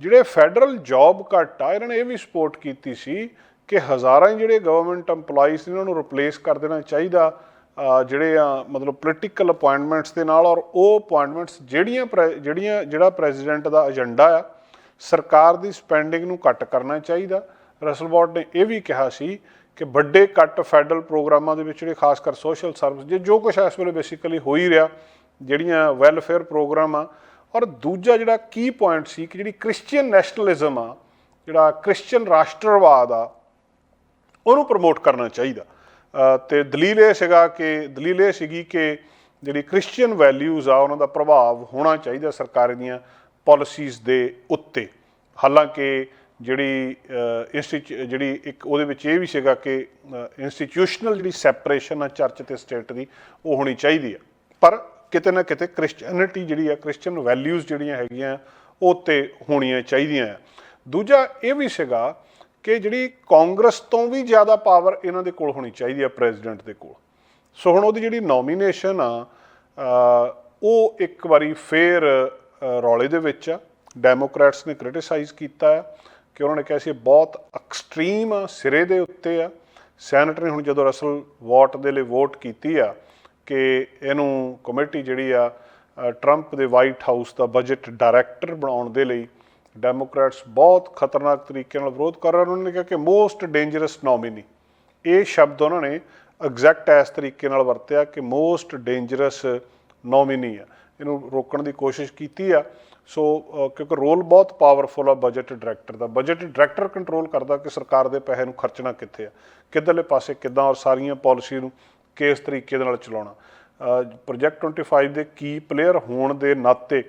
ਜਿਹੜੇ ਫੈਡਰਲ ਜੌਬ ਕੱਟ ਆ, ਇਹਨਾਂ ਨੇ ਇਹ ਵੀ ਸਪੋਰਟ ਕੀਤੀ ਸੀ ਕਿ ਹਜ਼ਾਰਾਂ ਹੀ ਜਿਹੜੇ ਗਵਰਨਮੈਂਟ EMPLOYEES ਇਹਨਾਂ ਨੂੰ ਰਿਪਲੇਸ ਕਰ ਦੇਣਾ ਚਾਹੀਦਾ। ਜਿਹੜੇ ਆ, ਮਤਲਬ ਪੋਲੀਟੀਕਲ ਅਪਾਇੰਟਮੈਂਟਸ ਦੇ ਨਾਲ ਔਰ ਉਹ ਅਪਾਇੰਟਮੈਂਟਸ ਜਿਹੜੀਆਂ ਪ੍ਰੈ- ਜਿਹੜੀਆਂ, ਜਿਹੜਾ ਪ੍ਰੈਜ਼ੀਡੈਂਟ ਦਾ ਏਜੰਡਾ ਆ, ਸਰਕਾਰ ਦੀ ਸਪੈਂਡਿੰਗ ਨੂੰ ਘੱਟ ਕਰਨਾ ਚਾਹੀਦਾ। ਰਸਲ ਬੋਰਡ ਨੇ ਇਹ ਵੀ ਕਿਹਾ ਸੀ ਕਿ ਵੱਡੇ ਕੱਟ ਫੈਡਰਲ ਪ੍ਰੋਗਰਾਮਾਂ ਦੇ ਵਿੱਚ ਜਿਹੜੇ ਖਾਸ ਕਰ ਸੋਸ਼ਲ ਸਰਵਿਸ ਜੇ ਜੋ ਕੁਝ ਇਸ ਵੇਲੇ ਬੇਸਿਕਲੀ ਹੋ ਹੀ ਰਿਹਾ, ਜਿਹੜੀਆਂ ਵੈਲਫੇਅਰ ਪ੍ਰੋਗਰਾਮ ਆ। ਔਰ ਦੂਜਾ ਜਿਹੜਾ ਕੀ ਪੁਆਇੰਟ ਸੀ ਕਿ ਜਿਹੜੀ ਕ੍ਰਿਸਚੀਅਨ ਨੈਸ਼ਨਲਿਜ਼ਮ ਆ, ਜਿਹੜਾ ਕ੍ਰਿਸਚੀਅਨ ਰਾਸ਼ਟਰਵਾਦ ਆ, ਉਹਨੂੰ ਪ੍ਰਮੋਟ ਕਰਨਾ ਚਾਹੀਦਾ। ਤੇ ਦਲੀਲ ਇਹ ਸੀਗਾ ਕਿ, ਦਲੀਲ ਇਹ ਸੀਗੀ ਕਿ ਜਿਹੜੀ ਕ੍ਰਿਸਚੀਅਨ ਵੈਲਿਊਜ਼ ਆ, ਉਹਨਾਂ ਦਾ ਪ੍ਰਭਾਵ ਹੋਣਾ ਚਾਹੀਦਾ ਸਰਕਾਰ ਦੀਆਂ ਪਾਲਿਸੀਜ਼ ਦੇ ਉੱਤੇ। ਹਾਲਾਂਕਿ ਜਿਹੜੀ ਇੰਸਟੀਚਿਊ ਜਿਹੜੀ ਇੱਕ ਉਹਦੇ ਵਿੱਚ ਇਹ ਵੀ ਸੀਗਾ ਕਿ ਇੰਸਟੀਟਿਊਸ਼ਨਲ ਜਿਹੜੀ ਸੈਪਰੇਸ਼ਨ ਆ, ਚਰਚ ਤੇ ਸਟੇਟ ਦੀ, ਉਹ ਹੋਣੀ ਚਾਹੀਦੀ ਆ। ਪਰ ਕਿਤੇ ਨਾ ਕਿਤੇ ਕ੍ਰਿਸਚੀਅਨਿਟੀ ਜਿਹੜੀ ਆ ਕ੍ਰਿਸਚੀਅਨ ਵੈਲਿਊਜ਼ ਜਿਹੜੀਆਂ ਹੈਗੀਆਂ, ਉਹ ਤੇ ਹੋਣੀਆਂ ਚਾਹੀਦੀਆਂ ਆ। ਦੂਜਾ ਇਹ ਵੀ ਸੀਗਾ ਕਿ ਜਿਹੜੀ ਕਾਂਗਰਸ ਤੋਂ ਵੀ ਜ਼ਿਆਦਾ ਪਾਵਰ ਇਹਨਾਂ ਦੇ ਕੋਲ ਹੋਣੀ ਚਾਹੀਦੀ ਆ ਪ੍ਰੈਜ਼ੀਡੈਂਟ ਦੇ ਕੋਲ। ਸੋ ਹੁਣ ਉਹਦੀ ਜਿਹੜੀ ਨੋਮੀਨੇਸ਼ਨ ਆ ਉਹ ਇੱਕ ਵਾਰੀ ਫੇਰ ਰੌਲੇ ਦੇ ਵਿੱਚ ਆ। ਡੈਮੋਕ੍ਰੈਟਸ ਨੇ ਕ੍ਰਿਟਿਸਾਈਜ਼ ਕੀਤਾ ਹੈ ਕਿ ਉਹਨਾਂ ਨੇ ਕਿਹਾ ਸੀ ਬਹੁਤ ਐਕਸਟ੍ਰੀਮ ਆ, ਸਿਰੇ ਦੇ ਉੱਤੇ ਆ। ਸੈਨੇਟ ਨੇ ਹੁਣ ਜਦੋਂ ਰਸਲ ਵਾਟ ਦੇ ਲਈ ਵੋਟ ਕੀਤੀ ਆ ਕਿ ਇਹਨੂੰ ਕਮੇਟੀ ਜਿਹੜੀ ਆ ਟਰੰਪ ਦੇ ਵਾਈਟ ਹਾਊਸ ਦਾ ਬਜਟ ਡਾਇਰੈਕਟਰ ਬਣਾਉਣ ਦੇ ਲਈ ਡੈਮੋਕ੍ਰੈਟਸ ਬਹੁਤ ਖਤਰਨਾਕ ਤਰੀਕੇ ਨਾਲ ਵਿਰੋਧ ਕਰ ਰਹੇ ਉਹਨਾਂ ਨੇ ਕਿਹਾ ਕਿ ਮੋਸਟ ਡੇਂਜਰਸ ਨੋਮੀਨੀ ਇਹ ਸ਼ਬਦ ਉਹਨਾਂ ਨੇ ਐਗਜ਼ੈਕਟ ਇਸ ਤਰੀਕੇ ਨਾਲ ਵਰਤਿਆ ਕਿ ਮੋਸਟ ਡੇਂਜਰਸ ਨੋਮੀਨੀ ਆ। ਇਹਨੂੰ ਰੋਕਣ ਦੀ ਕੋਸ਼ਿਸ਼ ਕੀਤੀ ਆ। ਸੋ ਕਿਉਂਕਿ ਰੋਲ ਬਹੁਤ ਪਾਵਰਫੁਲ ਆ ਬਜਟ ਡਾਇਰੈਕਟਰ ਦਾ। ਬਜਟ ਡਾਇਰੈਕਟਰ ਕੰਟਰੋਲ ਕਰਦਾ ਕਿ ਸਰਕਾਰ ਦੇ ਪੈਸੇ ਨੂੰ ਖਰਚਣਾ ਕਿੱਥੇ ਆ। ਕਿੱਧਰਲੇ ਪਾਸੇ ਕਿੱਦਾਂ ਔਰ ਸਾਰੀਆਂ ਪਾਲਿਸੀ ਨੂੰ ਕਿਸ ਤਰੀਕੇ ਦੇ ਨਾਲ ਚਲਾਉਣਾ। ਪ੍ਰੋਜੈਕਟ 25 ਦੇ ਕੀ ਪਲੇਅਰ ਹੋਣ ਦੇ ਨਾਤੇ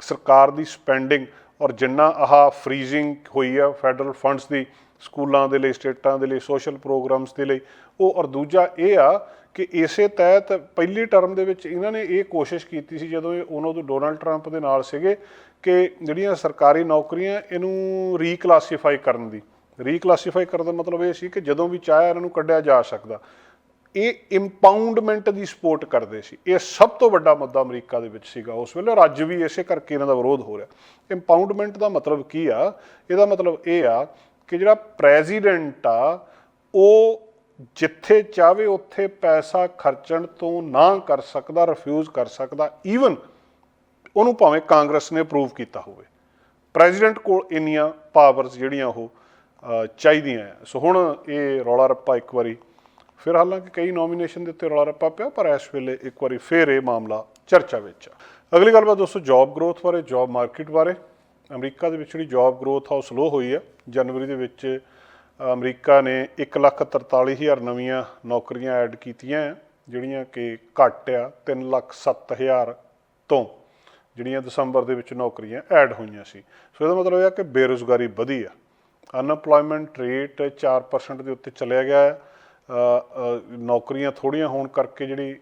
ਸਰਕਾਰ ਦੀ ਸਪੈਂਡਿੰਗ ਔਰ ਜਿੰਨਾ ਆਹ ਫਰੀਜ਼ਿੰਗ ਹੋਈ ਆ ਫੈਡਰਲ ਫੰਡਸ ਦੀ, ਸਕੂਲਾਂ ਦੇ ਲਈ, ਸਟੇਟਾਂ ਦੇ ਲਈ ਸੋਸ਼ਲ ਪ੍ਰੋਗਰਾਮਸ ਦੇ ਲਈ, ਉਹ ਔਰ ਦੂਜਾ ਇਹ ਆ ਕਿ ਇਸੇ ਤਹਿਤ ਪਹਿਲੀ ਟਰਮ ਦੇ ਵਿੱਚ ਇਹਨਾਂ ਨੇ ਇਹ ਕੋਸ਼ਿਸ਼ ਕੀਤੀ ਸੀ ਜਦੋਂ ਇਹ ਉਹਨਾਂ ਤੋਂ ਡੋਨਲਡ ਟਰੰਪ ਦੇ ਨਾਲ ਸੀਗੇ ਕਿ ਜਿਹੜੀਆਂ ਸਰਕਾਰੀ ਨੌਕਰੀਆਂ ਇਹਨੂੰ ਰੀਕਲਾਸੀਫਾਈ ਕਰਨ ਦੀ। ਰੀਕਲਾਸੀਫਾਈ ਕਰਨ ਦਾ ਮਤਲਬ ਇਹ ਸੀ ਕਿ ਜਦੋਂ ਵੀ ਚਾਹਿਆ ਇਹਨਾਂ ਨੂੰ ਕੱਢਿਆ ਜਾ ਸਕਦਾ। ਇਹ ਇੰਪਾਊਂਡਮੈਂਟ ਦੀ ਸਪੋਰਟ ਕਰਦੇ ਸੀ। ਇਹ ਸਭ ਤੋਂ ਵੱਡਾ ਮੁੱਦਾ ਅਮਰੀਕਾ ਦੇ ਵਿੱਚ ਸੀਗਾ। ਉਸ ਵੇਲੇ ਔਰ ਅੱਜ ਵੀ ਇਸੇ ਕਰਕੇ ਇਹਨਾਂ ਦਾ ਵਿਰੋਧ ਹੋ ਰਿਹਾ। ਇੰਪਾਊਂਡਮੈਂਟ ਦਾ ਮਤਲਬ ਕੀ ਆ? ਇਹਦਾ ਮਤਲਬ ਇਹ ਆ ਕਿ ਜਿਹੜਾ ਪ੍ਰੈਜ਼ੀਡੈਂਟ ਆ, ਉਹ ਜਿੱਥੇ ਚਾਵੇ ਉੱਥੇ ਪੈਸਾ ਖਰਚਣ ਤੋਂ ਨਾ ਕਰ ਸਕਦਾ ਰਿਫਿਊਜ਼ ਕਰ ਸਕਦਾ। ਈਵਨ ਉਹਨੂੰ ਭਾਵੇਂ ਕਾਂਗਰਸ ਨੇ ਅਪਰੂਵ ਕੀਤਾ ਹੋਵੇ। ਪ੍ਰੈਜ਼ੀਡੈਂਟ ਕੋਲ ਇੰਨੀਆਂ ਪਾਵਰਸ ਜਿਹੜੀਆਂ ਉਹ ਚਾਹੀਦੀਆਂ ਆ। ਸੋ ਹੁਣ ਇਹ ਰੌਲਾ ਰੱਪਾ ਇੱਕ ਵਾਰੀ ਫਿਰ ਹਾਲਾਂਕਿ ਕਈ ਨੋਮੀਨੇਸ਼ਨ ਦੇ ਉੱਤੇ ਰੌਲਾ ਰੱਪਾ ਪਿਆ ਪਰ ਇਸ ਵੇਲੇ ਇੱਕ ਵਾਰੀ ਫੇਰ ਇਹ ਮਾਮਲਾ ਚਰਚਾ ਵਿੱਚ ਆ। ਅਗਲੀ ਗੱਲਬਾਤ ਦੋਸਤੋ ਜੌਬ ਗਰੋਥ ਬਾਰੇ ਜੌਬ ਮਾਰਕੀਟ ਬਾਰੇ। ਅਮਰੀਕਾ ਦੇ ਵਿੱਚ ਜਿਹੜੀ ਜੌਬ ਗਰੋਥ ਆ ਉਹ ਸਲੋ ਹੋਈ ਆ ਜਨਵਰੀ ਦੇ ਵਿੱਚ ਅਮਰੀਕਾ ਨੇ 143000 ਨਵੀਆਂ ਨੌਕਰੀਆਂ ਐਡ ਕੀਤੀਆਂ ਆ, ਜਿਹੜੀਆਂ ਕਿ ਘੱਟ ਆ 307000 ਤੋਂ ਜਿਹੜੀਆਂ ਦਸੰਬਰ ਦੇ ਵਿੱਚ ਨੌਕਰੀਆਂ ਐਡ ਹੋਈਆਂ ਸੀ। ਸੋ ਇਹਦਾ ਮਤਲਬ ਇਹ ਆ ਕਿ ਬੇਰੁਜ਼ਗਾਰੀ ਵਧੀ ਆ। ਅਨਪਲੋਇਮੈਂਟ ਰੇਟ 4% ਦੇ ਉੱਤੇ ਚਲਿਆ ਗਿਆ ਹੈ। ਨੌਕਰੀਆਂ ਥੋੜੀਆਂ ਹੋਣ ਕਰਕੇ ਜਿਹੜੀ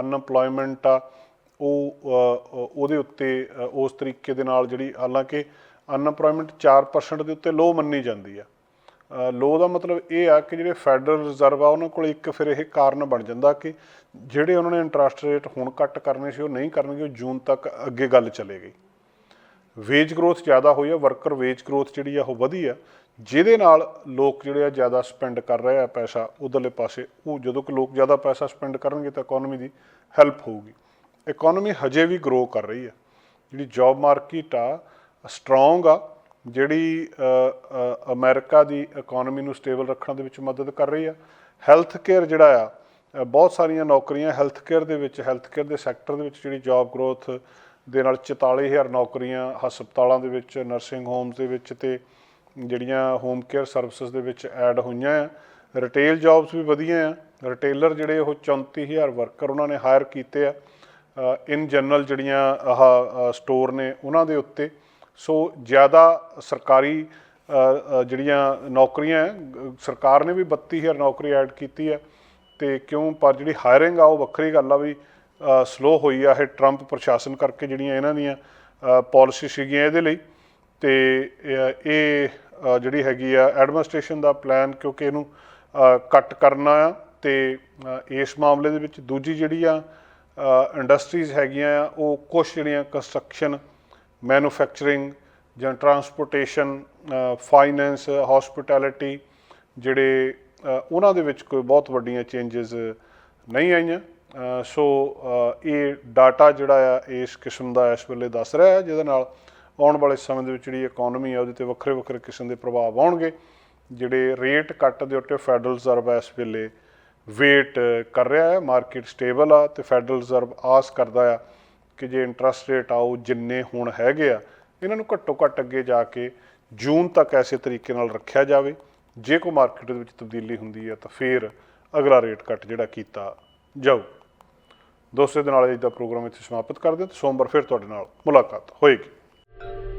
ਅਨਪਲੋਇਮੈਂਟ ਆ, ਉਹ ਉਹਦੇ ਉੱਤੇ ਉਸ ਤਰੀਕੇ ਦੇ ਨਾਲ ਜਿਹੜੀ ਹਾਲਾਂਕਿ ਅਨਐਮਪਲੋਇਮੈਂਟ 4% ਦੇ ਉੱਤੇ ਲੋ ਮੰਨੀ ਜਾਂਦੀ ਆ। ਲੋ ਦਾ ਮਤਲਬ ਇਹ ਆ ਕਿ ਜਿਹੜੇ ਫੈਡਰਲ ਰਿਜ਼ਰਵ ਆ, ਉਹਨਾਂ ਕੋਲ ਇੱਕ ਫਿਰ ਇਹ ਕਾਰਨ ਬਣ ਜਾਂਦਾ ਕਿ ਜਿਹੜੇ ਉਹਨਾਂ ਨੇ ਇੰਟਰਸਟ ਰੇਟ ਹੁਣ ਘੱਟ ਕਰਨੇ ਸੀ, ਉਹ ਨਹੀਂ ਕਰਨਗੇ, ਉਹ ਜੂਨ ਤੱਕ ਅੱਗੇ ਗੱਲ ਚੱਲੇਗੀ। ਵੇਜ ਗਰੋਥ ਜ਼ਿਆਦਾ ਹੋਈ ਆ ਵਰਕਰ ਵੇਜ ਗਰੋਥ ਜਿਹੜੀ ਆ, ਉਹ ਵਧੀ ਆ ਜਿਹਦੇ ਨਾਲ ਲੋਕ ਜਿਹੜੇ ਆ ਜ਼ਿਆਦਾ ਸਪੈਂਡ ਕਰ ਰਹੇ ਆ ਪੈਸਾ ਉਧਰਲੇ ਪਾਸੇ ਉਹ ਜਦੋਂ ਕਿ ਲੋਕ ਜ਼ਿਆਦਾ ਪੈਸਾ ਸਪੈਂਡ ਕਰਨਗੇ ਤਾਂ ਇਕਨੋਮੀ ਦੀ ਹੈਲਪ ਹੋਊਗੀ। ਇਕਨੋਮੀ ਹਜੇ ਵੀ ਗਰੋ ਕਰ ਰਹੀ ਆ। ਜਿਹੜੀ ਜੌਬ ਮਾਰਕੀਟ ਆ ਸਟਰੋਂਗ ਆ ਜਿਹੜੀ ਅ, ਅਮਰੀਕਾ ਦੀ ਇਕਨੋਮੀ ਨੂੰ ਸਟੇਬਲ ਰੱਖਣ ਦੇ ਵਿੱਚ ਮਦਦ ਕਰ ਰਹੀ ਆ। ਹੈਲਥ ਕੇਅਰ ਜਿਹੜਾ ਆ ਬਹੁਤ ਸਾਰੀਆਂ ਨੌਕਰੀਆਂ ਹੈਲਥ ਕੇਅਰ ਦੇ ਵਿੱਚ ਹੈਲਥ ਕੇਅਰ ਦੇ ਸੈਕਟਰ ਦੇ ਵਿੱਚ ਜਿਹੜੀ ਜੌਬ ਗਰੋਥ ਦੇ ਨਾਲ 44000 ਨੌਕਰੀਆਂ ਹਸਪਤਾਲਾਂ ਦੇ ਵਿੱਚ ਨਰਸਿੰਗ ਹੋਮਸ ਦੇ ਵਿੱਚ ਤੇ ਜਿਹੜੀਆਂ ਹੋਮ ਕੇਅਰ ਸਰਵਿਸਿਜ਼ ਦੇ ਵਿੱਚ ਐਡ ਹੋਈਆਂ ਆ ਰਿਟੇਲ ਜੌਬਸ ਵੀ ਵਧੀਆ ਆ। ਰਿਟੇਲਰ ਜਿਹੜੇ ਉਹ 34000 ਵਰਕਰ ਉਹਨਾਂ ਨੇ ਹਾਇਰ ਕੀਤੇ ਆ। ਇਨ ਜਨਰਲ ਜਿਹੜੀਆਂ ਆਹ ਸਟੋਰ ਨੇ ਉਹਨਾਂ ਦੇ ਉੱਤੇ। ਸੋ ਜ਼ਿਆਦਾ ਸਰਕਾਰੀ ਜਿਹੜੀਆਂ ਨੌਕਰੀਆਂ ਹੈ, ਸਰਕਾਰ ਨੇ ਵੀ 32000 ਨੌਕਰੀ ਐਡ ਕੀਤੀ ਹੈ ਤੇ ਕਿਉਂ? ਪਰ ਜਿਹੜੀ ਹਾਇਰਿੰਗ ਆ ਉਹ ਵੱਖਰੀ ਗੱਲ ਆ ਵੀ ਸਲੋ ਹੋਈ ਆ। ਇਹ ਟਰੰਪ ਪ੍ਰਸ਼ਾਸਨ ਕਰਕੇ ਜਿਹੜੀਆਂ ਇਹਨਾਂ ਦੀਆਂ ਪਾਲਿਸੀ ਸੀਗੀਆਂ ਇਹਦੇ ਲਈ। ਤੇ ਇਹ ਜਿਹੜੀ ਹੈਗੀ ਆ ਐਡਮਿਨਿਸਟ੍ਰੇਸ਼ਨ ਦਾ ਪਲਾਨ ਕਿਉਂਕਿ ਇਹਨੂੰ ਕੱਟ ਕਰਨਾ ਆ ਤੇ ਇਸ ਮਾਮਲੇ ਦੇ ਵਿੱਚ ਦੂਜੀ ਜਿਹੜੀ ਆ ਇੰਡਸਟਰੀਜ਼ ਹੈਗੀਆਂ ਆ, ਉਹ ਕੁਝ ਜਿਹੜੀਆਂ ਕੰਸਟਰਕਸ਼ਨ ਮੈਨੂਫੈਕਚਰਿੰਗ ਜਾਂ ਟਰਾਂਸਪੋਰਟੇਸ਼ਨ ਫਾਈਨੈਂਸ ਹਸਪਿਟੈਲਿਟੀ ਜਿਹੜੇ ਉਹਨਾਂ ਦੇ ਵਿੱਚ ਕੋਈ ਬਹੁਤ ਵੱਡੀਆਂ ਚੇਂਜਸ ਨਹੀਂ ਆਈਆਂ। ਸੋ ਇਹ ਡਾਟਾ ਜਿਹੜਾ ਆ, ਇਸ ਕਿਸਮ ਦਾ ਇਸ ਵੇਲੇ ਦੱਸ ਰਿਹਾ ਹੈ ਜਿਹਦੇ ਨਾਲ ਆਉਣ ਵਾਲੇ ਸਮੇਂ ਦੇ ਵਿੱਚ ਜਿਹੜੀ ਇਕਨੋਮੀ ਆ, ਉਹਦੇ ਤੇ ਵੱਖਰੇ ਵੱਖਰੇ ਕਿਸਮ ਦੇ ਪ੍ਰਭਾਵ ਆਉਣਗੇ। ਜਿਹੜੇ ਰੇਟ ਕੱਟ ਦੇ ਉੱਤੇ ਫੈਡਰਲ ਰਿਜ਼ਰਵ ਇਸ ਵੇਲੇ ਵੇਟ ਕਰ ਰਿਹਾ ਹੈ ਮਾਰਕੀਟ ਸਟੇਬਲ ਆ ਤੇ ਫੈਡਰਲ ਰਿਜ਼ਰਵ ਆਸ ਕਰਦਾ ਆ ਕਿ ਜੇ ਇੰਟਰਸਟ ਰੇਟ ਆ ਜਿੰਨੇ ਹੁਣ ਹੈਗੇ ਆ, ਇਹਨਾਂ ਨੂੰ ਘੱਟੋ ਘੱਟ ਅੱਗੇ ਜਾ ਕੇ ਜੂਨ ਤੱਕ ਐਸੇ ਤਰੀਕੇ ਨਾਲ ਰੱਖਿਆ ਜਾਵੇ। ਜੇ ਕੋਈ ਮਾਰਕੀਟ ਦੇ ਵਿੱਚ ਤਬਦੀਲੀ ਹੁੰਦੀ ਹੈ ਤਾਂ ਫਿਰ ਅਗਲਾ ਰੇਟ ਕੱਟ ਜਿਹੜਾ ਕੀਤਾ ਜਾਊ। ਦੋਸਤੋ ਦੇ ਨਾਲ ਅੱਜ ਦਾ ਪ੍ਰੋਗਰਾਮ ਇੱਥੇ ਸਮਾਪਤ ਕਰਦੇ ਹਾਂ ਤੇ ਸੋਮਵਾਰ ਫਿਰ ਤੁਹਾਡੇ ਨਾਲ ਮੁਲਾਕਾਤ ਹੋਏਗੀ। thank you